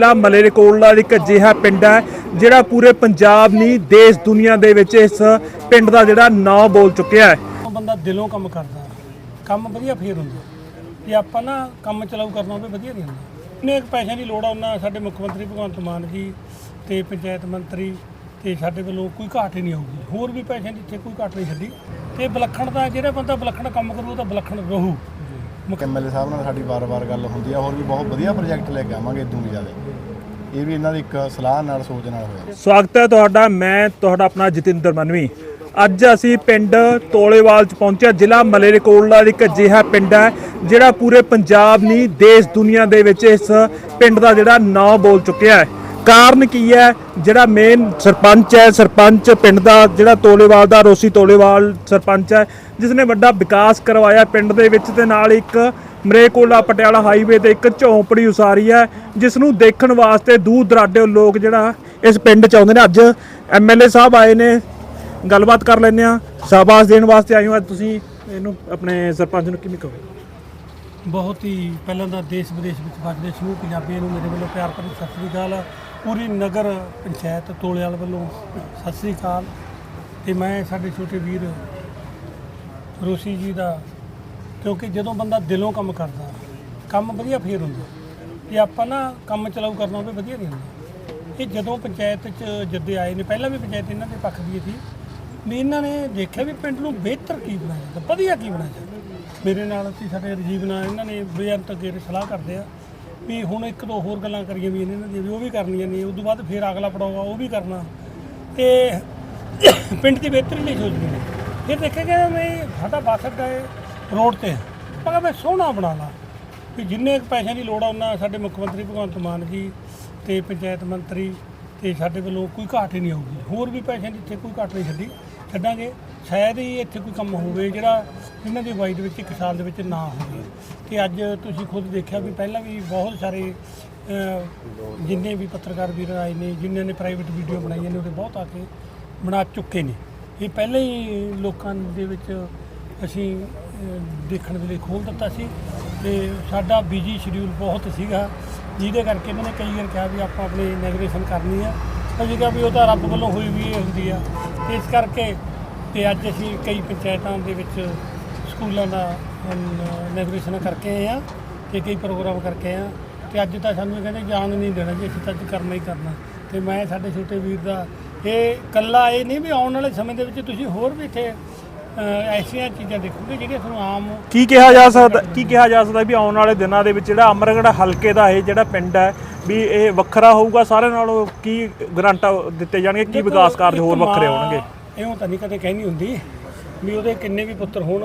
ਜ਼ਿਲ੍ਹਾ ਮਲੇਰਕੋਟਲਾ ਇੱਕ ਅਜਿਹਾ ਪਿੰਡ ਹੈ, ਜਿਹੜਾ ਪੂਰੇ ਪੰਜਾਬ ਨਹੀਂ, ਦੇਸ਼ ਦੁਨੀਆ ਦੇ ਵਿੱਚ ਇਸ ਪਿੰਡ ਦਾ ਜਿਹੜਾ ਨਾਂ ਬੋਲ ਚੁੱਕਿਆ ਹੈ। ਉਹ ਬੰਦਾ ਦਿਲੋਂ ਕੰਮ ਕਰਦਾ। ਕੰਮ ਵਧੀਆ ਫੇਰ ਹੁੰਦਾ। ਜੇ ਆਪਾਂ ਨਾ ਕੰਮ ਚਲਾਉ ਕਰਨਾ ਹੋਵੇ, ਵਧੀਆ ਨਹੀਂ ਹੁੰਦਾ। ਨੇ ਪੈਸਿਆਂ ਦੀ ਲੋੜ ਆ, ਉਹਨਾਂ ਸਾਡੇ ਮੁੱਖ ਮੰਤਰੀ ਭਗਵੰਤ ਮਾਨ ਜੀ ਤੇ ਪੰਚਾਇਤ ਮੰਤਰੀ ਤੇ ਸਾਡੇ ਵੱਲੋਂ ਕੋਈ ਘਾਟ ਹੀ ਨਹੀਂ ਆਊਗੀ। ਹੋਰ ਵੀ ਪੈਸਿਆਂ ਦੀ ਇੱਥੇ ਕੋਈ ਘਾਟ ਨਹੀਂ ਛੱਡੀ। ਤੇ ਵਿਲੱਖਣ ਦਾ ਜਿਹੜਾ ਬੰਦਾ ਵਿਲੱਖਣ ਕੰਮ ਕਰੂ ਤਾਂ ਵਿਲੱਖਣ ਰਹੂ। ਐਮਐਲਏ ਸਾਹਿਬ ਨਾਲ ਸਾਡੀ ਵਾਰ-ਵਾਰ ਗੱਲ ਹੁੰਦੀ ਆ, ਹੋਰ ਵੀ ਬਹੁਤ ਵਧੀਆ ਪ੍ਰੋਜੈਕਟ ਲੈ ਕੇ ਆਵਾਂਗੇ ਇਦੋਂ ਵੀ ਜ਼ਿਆਦਾ। ਇਹ ਵੀ ਇਹਨਾਂ ਦੀ ਇੱਕ ਸਲਾਹ ਨਾਲ, ਸੋਚ ਨਾਲ ਹੋਇਆ। ਸਵਾਗਤ ਹੈ ਤੁਹਾਡਾ, ਮੈਂ ਤੁਹਾਡਾ ਆਪਣਾ ਜਤਿੰਦਰ ਮਨਵੀ। ਅੱਜ ਅਸੀਂ ਪਿੰਡ ਤੋਲੇਵਾਲ ਚ ਪਹੁੰਚਿਆ ਜ਼ਿਲ੍ਹਾ ਮਲੇਰਕੋਟਲਾ ਇੱਕ ਅਜਿਹਾ ਪਿੰਡ ਹੈ, ਜਿਹੜਾ ਪੂਰੇ ਪੰਜਾਬ ਨਹੀਂ, ਦੇਸ਼ ਦੁਨੀਆ ਦੇ ਵਿੱਚ ਇਸ ਪਿੰਡ ਦਾ ਜਿਹੜਾ ਨਾਂ ਬੋਲ ਚੁੱਕਿਆ ਹੈ। ਕਾਰਨ ਕੀ ਹੈ? ਜਿਹੜਾ ਮੇਨ ਸਰਪੰਚ ਹੈ, ਸਰਪੰਚ ਪਿੰਡ ਦਾ, ਜਿਹੜਾ ਤੋਲੇਵਾਲ ਦਾ, ਰੋਸੀ ਤੋਲੇਵਾਲ ਸਰਪੰਚ ਹੈ ਜਿਸ ਨੇ ਵੱਡਾ ਵਿਕਾਸ ਕਰਵਾਇਆ ਪਿੰਡ ਦੇ ਵਿੱਚ ਤੇ ਨਾਲ ਇੱਕ ਮਰੇਕੋਲਾ ਪਟਿਆਲਾ ਹਾਈਵੇ ਤੇ ਇੱਕ ਝੌਂਪੜੀ ਉਸਾਰੀ ਹੈ ਜਿਸ ਨੂੰ ਦੇਖਣ ਵਾਸਤੇ ਦੂਰ ਦਰਾਡੇ ਲੋਕ ਜਿਹੜਾ ਇਸ ਪਿੰਡ ਚ ਆਉਂਦੇ ਨੇ। ਅੱਜ ਐਮਐਲਏ ਸਾਹਿਬ ਆਏ ਨੇ। ਗੱਲਬਾਤ ਕਰ ਲੈਂਦੇ ਆ ਸ਼ਾਬਾਸ਼ ਦੇਣ ਵਾਸਤੇ ਆਏ ਹੋ ਅੱਜ ਤੁਸੀਂ। ਇਹਨੂੰ ਆਪਣੇ ਸਰਪੰਚ ਨੂੰ ਕਿਵੇਂ ਕਹੋਗੇ? ਬਹੁਤ ਹੀ ਪਹਿਲਾਂ ਤਾਂ ਦੇਸ਼ ਵਿਦੇਸ਼ ਵਿੱਚ ਵੱਜਦੇ ਸਮੂਹ ਪੰਜਾਬੀਆਂ ਨੂੰ ਮੇਰੇ ਵੱਲੋਂ ਪਿਆਰ ਭਰੀ ਸਤਿ ਸ੍ਰੀ ਅਕਾਲ। ਪੂਰੀ ਨਗਰ ਪੰਚਾਇਤ ਤੋਲੇਵਾਲ ਵੱਲੋਂ ਸਤਿ ਸ੍ਰੀ ਅਕਾਲ ਤੇ ਮੈਂ ਸਾਡੇ ਛੋਟੇ ਵੀਰ ਰੋਸੀ ਜੀ ਦਾ, ਕਿਉਂਕਿ ਜਦੋਂ ਬੰਦਾ ਦਿਲੋਂ ਕੰਮ ਕਰਦਾ, ਕੰਮ ਵਧੀਆ ਫੇਰ ਹੁੰਦਾ। ਜੇ ਆਪਾਂ ਨਾ ਕੰਮ ਚਲਾਉ ਕਰਨਾ ਹੋਵੇ, ਵਧੀਆ ਨਹੀਂ ਹੁੰਦਾ। ਇਹ ਜਦੋਂ ਪੰਚਾਇਤ ਚ ਜੱਦੇ ਆਏ ਨੇ, ਪਹਿਲਾਂ ਵੀ ਪੰਚਾਇਤ ਇਹਨਾਂ ਦੇ ਪੱਖ ਦੀ ਸੀ ਵੀ ਇਹਨਾਂ ਨੇ ਦੇਖਿਆ ਵੀ ਪਿੰਡ ਨੂੰ ਬਿਹਤਰ ਕੀ ਬਣਾਇਆ ਜਾਂਦਾ, ਵਧੀਆ ਕੀ ਬਣਾਇਆ ਜਾਂਦਾ। ਮੇਰੇ ਨਾਲ ਅਸੀਂ ਸਾਡੇ ਰਜੀਵ ਨਾਲ ਇਹਨਾਂ ਨੇ ਬੇਅੰਤ ਅੱਗੇ ਸਲਾਹ ਕਰਦੇ ਆ। ਵੀ ਹੁਣ ਇੱਕ ਦੋ ਹੋਰ ਗੱਲਾਂ ਕਰੀਏ ਵੀ ਇਹਨਾਂ ਦੀਆਂ ਵੀ ਉਹ ਵੀ ਕਰਨੀਆਂ ਨੇ ਉਸ ਤੋਂ ਬਾਅਦ ਫਿਰ ਅਗਲਾ ਪੜਾਊਗਾ ਉਹ ਵੀ ਕਰਨਾ। ਤੇ ਪਿੰਡ ਦੀ ਬਿਹਤਰੀ ਲਈ ਸੋਚਣੀ ਨੇ। ਫਿਰ ਦੇਖਿਆ ਗਿਆ ਮੈਂ ਸਾਡਾ ਬੱਸ ਅੱਡਾ ਹੈ ਰੋਡ ਤੇ। ਹੈ। ਮੈਂ ਸੋਹਣਾ ਬਣਾ ਲਾ। ਵੀ ਜਿੰਨੇ ਕੁ ਪੈਸਿਆਂ ਦੀ ਲੋੜ ਆ, ਉਹਨਾਂ ਸਾਡੇ ਮੁੱਖ ਮੰਤਰੀ ਭਗਵੰਤ ਮਾਨ ਜੀ ਤੇ ਪੰਚਾਇਤ ਮੰਤਰੀ ਤੇ ਸਾਡੇ ਵੱਲੋਂ ਕੋਈ ਘਾਟ ਹੀ ਨਹੀਂ ਆਊਗੀ। ਹੋਰ ਵੀ ਪੈਸਿਆਂ ਦੀ ਇੱਥੇ ਕੋਈ ਘਾਟ ਨਹੀਂ ਛੱਡੀ। ਛੱਡਾਂਗੇ। ਸ਼ਾਇਦ ਹੀ ਇੱਥੇ ਕੋਈ ਕੰਮ ਹੋਵੇ ਜਿਹੜਾ ਇਹਨਾਂ ਦੀ ਵਾਈਡ ਵਿੱਚ, ਇੱਕ ਸਾਲ ਦੇ ਵਿੱਚ ਨਾ ਹੋਵੇ। ਤੇ ਅੱਜ ਤੁਸੀਂ ਖੁਦ ਦੇਖਿਆ ਵੀ ਪਹਿਲਾਂ ਵੀ ਬਹੁਤ ਸਾਰੇ ਜਿੰਨੇ ਵੀ ਪੱਤਰਕਾਰ ਵੀਰ ਆਏ ਨੇ, ਜਿਨ੍ਹਾਂ ਨੇ ਪ੍ਰਾਈਵੇਟ ਵੀਡੀਓ ਬਣਾਈਆਂ ਨੇ, ਉਹਦੇ ਬਹੁਤ ਆ ਕੇ ਬਣਾ ਚੁੱਕੇ ਨੇ। ਇਹ ਪਹਿਲਾਂ ਹੀ ਲੋਕਾਂ ਦੇ ਵਿੱਚ ਅਸੀਂ ਦੇਖਣ ਦੇ ਲਈ ਖੋਲ ਦਿੱਤਾ ਸੀ। ਤੇ ਸਾਡਾ ਬਿਜ਼ੀ ਸ਼ਡਿਊਲ ਬਹੁਤ ਸੀਗਾ, ਜਿਹਦੇ ਕਰਕੇ ਇਹਨਾਂ ਨੇ ਕਈ ਵਾਰ ਕਿਹਾ ਵੀ ਆਪਾਂ ਆਪਣੀ ਨੈਗੋਸੀਏਸ਼ਨ ਕਰਨੀ ਆ। ਅਸੀਂ ਕਿਹਾ ਵੀ ਉਹ ਤਾਂ ਰੱਬ ਵੱਲੋਂ ਹੋਈ ਵੀ ਇਹ ਹੁੰਦੀ ਆ। ਇਸ ਕਰਕੇ ਤੇ ਅੱਜ ਅਸੀਂ ਕਈ ਪੰਚਾਇਤਾਂ ਦੇ ਵਿੱਚ ਸਕੂਲਾਂ ਦਾ ਨੈਗੋਸੀਏਸ਼ਨ ਕਰਕੇ ਆਏ ਆ ਤੇ ਕਈ ਪ੍ਰੋਗਰਾਮ ਕਰਕੇ ਆਏ ਆ ਤੇ ਅੱਜ ਤਾਂ ਸਾਨੂੰ ਇਹ ਕਹਿੰਦੇ ਜਾਣ ਨਹੀਂ ਦੇਣਾ ਜੀ ਅਸੀਂ ਤਾਂ ਅੱਜ ਕਰਨਾ ਹੀ ਕਰਨਾ। ਤੇ ਮੈਂ ਸਾਡੇ ਛੋਟੇ ਵੀਰ ਦਾ ਇਹ ਕੱਲਾ ਇਹ ਨਹੀਂ ਵੀ ਆਉਣ ਵਾਲੇ ਸਮੇਂ ਦੇ ਵਿੱਚ ਤੁਸੀਂ ਹੋਰ ਵੀ ਇੱਥੇ ਐਸੀਆਂ ਚੀਜ਼ਾਂ ਦੇਖੋਗੇ ਜਿਹੜੀਆਂ ਤੁਹਾਨੂੰ ਆਮ ਕੀ ਕਿਹਾ ਜਾ ਸਕਦਾ ਕੀ ਕਿਹਾ ਜਾ ਸਕਦਾ ਵੀ ਆਉਣ ਵਾਲੇ ਦਿਨਾਂ ਦੇ ਵਿੱਚ ਜਿਹੜਾ ਅਮਰਗੜ੍ਹ ਹਲਕੇ ਦਾ ਇਹ ਜਿਹੜਾ ਪਿੰਡ ਹੈ ਵੀ ਇਹ ਵੱਖਰਾ ਹੋਊਗਾ ਸਾਰੇ ਨਾਲੋਂ ਕੀ ਗਰੰਟਾ ਦਿੱਤੇ ਜਾਣਗੇ ਕੀ ਵਿਕਾਸ ਕਾਰਜ ਹੋਰ ਵੱਖਰੇ ਹੋਣਗੇ? ਇਉਂ ਤਾਂ ਨਹੀਂ ਕਦੇ ਕਹਿਣੀ ਹੁੰਦੀ ਵੀ ਉਹਦੇ ਕਿੰਨੇ ਵੀ ਪੁੱਤਰ ਹੋਣ,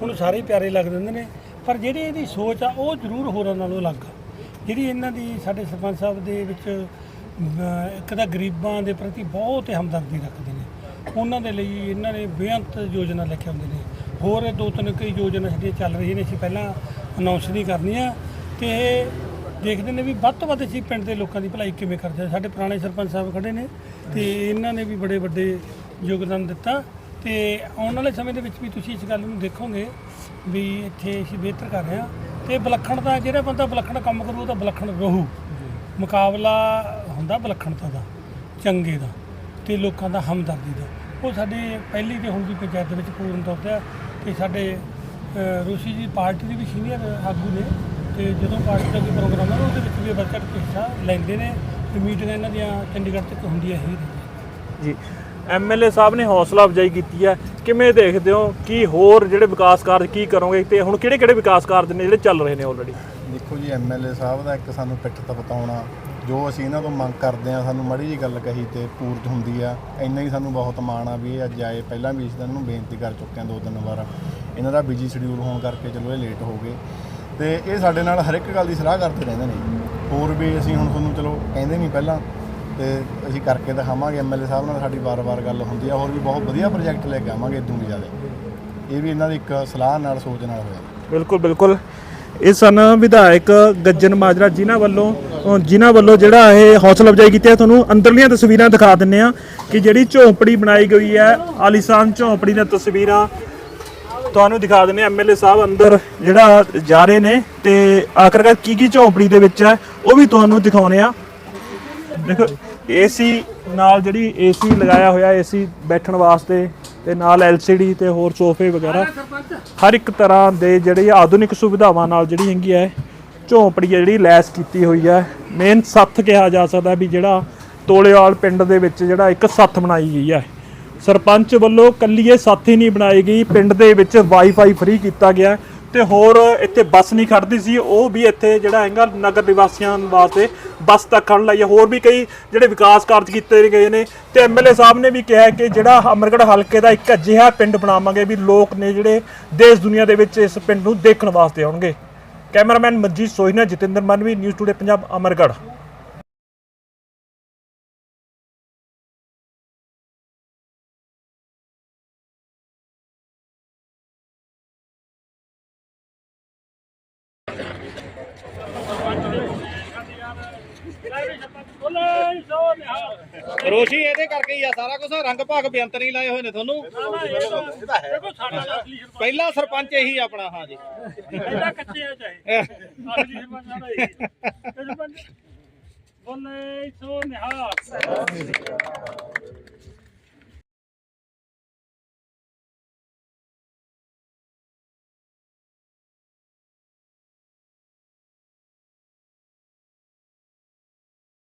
ਉਹਨੂੰ ਸਾਰੇ ਹੀ ਪਿਆਰੇ ਲੱਗ ਦਿੰਦੇ ਨੇ। ਪਰ ਜਿਹੜੀ ਇਹਦੀ ਸੋਚ ਆ, ਉਹ ਜ਼ਰੂਰ ਹੋਰਾਂ ਨਾਲੋਂ ਅਲੱਗ ਆ। ਜਿਹੜੀ ਇਹਨਾਂ ਦੀ ਸਾਡੇ ਸਰਪੰਚ ਸਾਹਿਬ ਦੇ ਵਿੱਚ ਇੱਕ ਤਾਂ ਗਰੀਬਾਂ ਦੇ ਪ੍ਰਤੀ ਬਹੁਤ ਹਮਦਰਦੀ ਰੱਖਦੇ ਨੇ। ਉਹਨਾਂ ਦੇ ਲਈ ਇਹਨਾਂ ਨੇ ਬੇਅੰਤ ਯੋਜਨਾ ਲੈ ਕੇ ਆਉਂਦੇ ਨੇ। ਹੋਰ ਦੋ ਤਿੰਨ ਕਈ ਯੋਜਨਾ ਜਿਹੜੀਆਂ ਚੱਲ ਰਹੀਆਂ ਨੇ, ਅਸੀਂ ਪਹਿਲਾਂ ਅਨਾਉਂਸ ਨਹੀਂ ਕਰਨੀਆਂ। ਤੇ ਇਹ ਦੇਖਦੇ ਨੇ ਵੀ ਵੱਧ ਤੋਂ ਵੱਧ ਅਸੀਂ ਪਿੰਡ ਦੇ ਲੋਕਾਂ ਦੀ ਭਲਾਈ ਕਿਵੇਂ ਕਰਦੇ ਹਾਂ। ਸਾਡੇ ਪੁਰਾਣੇ ਸਰਪੰਚ ਸਾਹਿਬ ਖੜੇ ਨੇ ਤੇ ਇਹਨਾਂ ਨੇ ਵੀ ਬੜੇ ਵੱਡੇ ਯੋਗਦਾਨ ਦਿੱਤਾ ਤੇ ਆਉਣ ਵਾਲੇ ਸਮੇਂ ਦੇ ਵਿੱਚ ਵੀ ਤੁਸੀਂ ਇਸ ਗੱਲ ਨੂੰ ਦੇਖੋਗੇ ਵੀ ਇੱਥੇ ਅਸੀਂ ਬਿਹਤਰ ਕਰ ਰਹੇ ਹਾਂ। ਤੇ ਵਿਲੱਖਣਤਾ ਜਿਹੜਾ ਬੰਦਾ ਵਿਲੱਖਣ ਕੰਮ ਕਰੂ, ਉਹ ਤਾਂ ਵਿਲੱਖਣ ਰਹੂ। ਮੁਕਾਬਲਾ ਹੁੰਦਾ ਵਿਲੱਖਣਤਾ ਦਾ, ਚੰਗੇ ਦਾ ਤੇ ਲੋਕਾਂ ਦਾ ਹਮਦਰਦੀ ਦਾ। ਉਹ ਸਾਡੀ ਪਹਿਲੀ ਤੇ ਹੁਣ ਦੀ ਪੰਚਾਇਤ ਦੇ ਵਿੱਚ ਪੂਰਨ ਤੌਰ ਤੇ ਆ ਤੇ ਸਾਡੇ ਰੂਸੀ ਜੀ ਪਾਰਟੀ ਦੇ ਵੀ ਸੀਨੀਅਰ ਆਗੂ ਨੇ ਤੇ ਜਦੋਂ ਪਾਰਟੀ ਦਾ ਕੋਈ ਪ੍ਰੋਗਰਾਮ ਹੈ, ਉਹਦੇ ਵਿੱਚ ਵੀ ਵੱਧ ਹਿੱਸਾ ਲੈਂਦੇ ਨੇ ਤੇ ਮੀਟਿੰਗਾਂ ਇਹਨਾਂ ਦੀਆਂ ਚੰਡੀਗੜ੍ਹ ਤੱਕ ਹੁੰਦੀਆਂ ਹੀ ਜੀ। ਐਮਐਲਏ ਸਾਹਿਬ ਨੇ ਹੌਸਲਾ ਅਫਜਾਈ ਕੀਤੀ ਹੈ। ਕਿਵੇਂ ਦੇਖਦੇ ਹੋ? ਕੀ ਹੋਰ ਜਿਹੜੇ ਵਿਕਾਸ ਕਾਰਜ ਕੀ ਕਰੋਗੇ? ਤੇ ਹੁਣ ਕਿਹੜੇ ਕਿਹੜੇ ਵਿਕਾਸ ਕਾਰਜ ਨੇ ਜਿਹੜੇ ਚੱਲ ਰਹੇ ਨੇ ਆਲਰੇਡੀ ਦੇਖੋ ਜੀ ਐਮਐਲਏ ਸਾਹਿਬ ਦਾ ਇੱਕ ਸਾਨੂੰ ਪਿੱਠ ਤਪਤਾਉਣਾ, ਜੋ ਅਸੀਂ ਇਹਨਾਂ ਤੋਂ ਮੰਗ ਕਰਦੇ ਆ ਸਾਨੂੰ ਮੜੀ ਜੀ ਗੱਲ ਕਹੀ ਤੇ ਪੂਰਤ ਹੁੰਦੀ ਆ। ਇੰਨਾ ਹੀ ਸਾਨੂੰ ਬਹੁਤ ਮਾਣ ਆ ਵੀ ਇਹ ਅੱਜ ਆਏ। ਪਹਿਲਾਂ ਵੀ ਇਸ ਦਿਨ ਨੂੰ ਬੇਨਤੀ ਕਰ ਚੁੱਕੇ ਆ ਦੋ ਤਿੰਨ ਵਾਰ। ਇਹਨਾਂ ਦਾ ਬਿਜ਼ੀ ਸ਼ਡਿਊਲ ਹੋਣ ਕਰਕੇ ਚਲੋ ਇਹ ਲੇਟ ਹੋ ਗਏ। ਤੇ ਇਹ ਸਾਡੇ ਨਾਲ ਹਰ ਇੱਕ ਗੱਲ ਦੀ ਸਲਾਹ ਕਰਦੇ ਰਹਿੰਦੇ ਨੇ। ਹੋਰ ਵੀ ਅਸੀਂ ਹੁਣ ਤੁਹਾਨੂੰ ਚਲੋ ਕਹਿੰਦੇ ਨਹੀਂ ਪਹਿਲਾਂ ਤੇ ਅਸੀਂ ਕਰਕੇ ਦਿਖਾਵਾਂਗੇ ਐਮਐਲਏ ਸਾਹਿਬ ਨਾਲ ਸਾਡੀ ਵਾਰ-ਵਾਰ ਗੱਲ ਹੁੰਦੀ ਆ, ਹੋਰ ਵੀ ਬਹੁਤ ਵਧੀਆ ਪ੍ਰੋਜੈਕਟ ਲੈ ਕੇ ਆਵਾਂਗੇ ਇਦੋਂ ਵੀ ਜ਼ਿਆਦਾ। ਇਹ ਵੀ ਇਹਨਾਂ ਦੀ ਇੱਕ ਸਲਾਹ ਨਾਲ, ਸੋਚ ਨਾਲ ਹੋਇਆ। ਬਿਲਕੁਲ ਬਿਲਕੁਲ। ਇਹ ਸਨ ਵਿਧਾਇਕ ਗੱਜਨ ਮਾਜਰਾ ਜਿਨ੍ਹਾਂ ਵੱਲੋਂ, ਅਹ, ਜਿਨ੍ਹਾਂ ਵੱਲੋਂ ਜਿਹੜਾ ਇਹ ਹੌਸਲਾ ਅਫਜਾਈ ਕੀਤੀ ਹੈ, ਤੁਹਾਨੂੰ ਅੰਦਰਲੀਆਂ ਤਸਵੀਰਾਂ ਦਿਖਾ ਦਿੰਨੇ ਆ ਕਿ ਜਿਹੜੀ ਝੌਂਪੜੀ ਬਣਾਈ ਗਈ ਹੈ, ਆਲੀਸ਼ਾਨ ਝੌਂਪੜੀ ਦੀਆਂ ਤਸਵੀਰਾਂ ਤੁਹਾਨੂੰ ਦਿਖਾ ਦਿੰਨੇ ਐਮਐਲਏ ਸਾਹਿਬ ਅੰਦਰ ਜਿਹੜਾ ਜਾ ਰਹੇ ਨੇ ਤੇ ਆਖਰਕਾਰ ਕੀ ਕੀ ਝੌਂਪੜੀ ਦੇ ਵਿੱਚ ਹੈ, ਉਹ ਵੀ ਤੁਹਾਨੂੰ ਦਿਖਾਉਨੇ ਆ ਦੇਖੋ ਏਸੀ ਨਾਲ ਜਿਹੜੀ ਏਸੀ ਲਗਾਇਆ ਹੋਇਆ ਏਸੀ ਬੈਠਣ ਵਾਸਤੇ ਤੇ ਨਾਲ LCD ਤੇ ਹੋਰ ਸੋਫੇ ਵਗੈਰਾ ਹਰ ਇੱਕ ਤਰ੍ਹਾਂ ਦੇ ਜਿਹੜੇ ਆਧੁਨਿਕ ਸੁਵਿਧਾਵਾਂ ਨਾਲ ਜਿਹੜੀ ਹੈਗੀ ਹੈ ਝੌਂਪੜੀ ਜਿਹੜੀ ਲੈਸ ਕੀਤੀ ਹੋਈ ਹੈ ਮੇਨ ਸੱਥ ਕਿਹਾ ਜਾ ਸਕਦਾ ਵੀ ਜਿਹੜਾ ਤੋਲੇਵਾਲ ਪਿੰਡ ਦੇ ਵਿੱਚ ਜਿਹੜਾ ਇੱਕ ਸੱਥ ਬਣਾਈ ਗਈ ਹੈ ਸਰਪੰਚ ਵੱਲੋਂ ਕੱਲੀ ਇਹ ਸੱਥ ਹੀ ਨਹੀਂ ਬਣਾਈ ਗਈ ਪਿੰਡ ਦੇ ਵਿੱਚ ਵਾਈਫਾਈ ਫ੍ਰੀ ਕੀਤਾ ਗਿਆ। ਤੇ ਹੋਰ ਇੱਥੇ ਬੱਸ ਨਹੀਂ ਖੜਦੀ ਸੀ ਉਹ ਵੀ ਇੱਥੇ ਜਿਹੜਾ ਹੈਗਾ ਨਗਰ ਨਿਵਾਸੀਆਂ ਵਾਸਤੇ ਬੱਸ ਤੱਕ ਖੜਨ ਲਈ ਹੈ। ਹੋਰ ਵੀ ਕਈ ਜਿਹੜੇ ਵਿਕਾਸ ਕਾਰਜ ਕੀਤੇ ਗਏ ਨੇ ਤੇ ਐਮਐਲਏ ਸਾਹਿਬ ਨੇ ਵੀ ਕਿਹਾ ਕਿ ਜਿਹੜਾ ਅਮਰਗੜ੍ਹ ਹਲਕੇ ਦਾ ਇੱਕ ਅਜਿਹਾ ਪਿੰਡ ਬਣਾਵਾਂਗੇ ਵੀ ਲੋਕ ਨੇ ਜਿਹੜੇ ਦੇਸ਼ ਦੁਨੀਆ ਦੇ ਵਿੱਚ ਇਸ ਪਿੰਡ ਨੂੰ ਦੇਖਣ ਵਾਸਤੇ ਆਉਣਗੇ cameraman Manjit Sohina Jatinder Manvi news today Punjab, Amargarh Roshi ਇਹਦੇ ਕਰਕੇ ਹੀ ਆ ਸਾਰਾ ਕੁਝ ਰੰਗ ਭਾਗ ਬੇਅੰਤ ਨਹੀਂ ਲਾਏ ਹੋਏ ਨੇ ਤੁਹਾਨੂੰ। ਪਹਿਲਾ ਸਰਪੰਚ ਇਹੀ ਆਪਣਾ ਹਾਂ ਜੀ। ਕੱਚੇ ਆ ਚਾਹੇ। ਅਸਲੀ ਸਰਪੰਚਾਂ ਦਾ ਇਹ ਸਰਪੰਚ ਬੋਲੇ ਸੋ ਨਿਹਾਲ।